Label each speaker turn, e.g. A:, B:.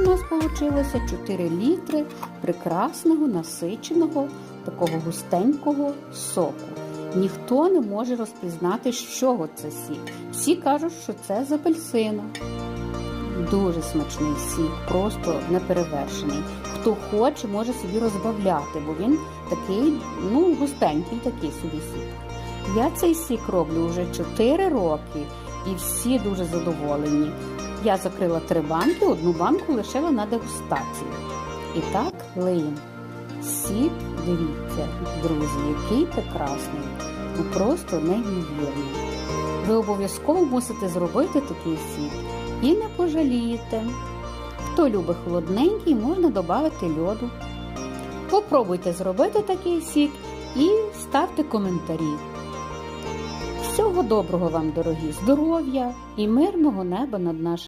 A: нас вийшло 4 літри прекрасного, насиченого, такого густенького соку. Ніхто не може розпізнати, з чого це сік. Всі кажуть, що це з апельсину. Дуже смачний сік, просто неперевершений. Хто хоче, може собі розбавляти, бо він такий, ну, густенький такий собі сік. Я цей сік роблю вже 4 роки і всі дуже задоволені. Я закрила три банки, одну банку лишила на дегустацію. І так лиємо. Сік, дивіться, друзі, який прекрасний. Ну просто неймовірний. Ви обов'язково мусите зробити такий сік і не пожалієте. Хто любить холодненький, можна додати льоду. Попробуйте зробити такий сік і ставте коментарі. Всього доброго вам, дорогі, здоров'я і мирного неба над нашим.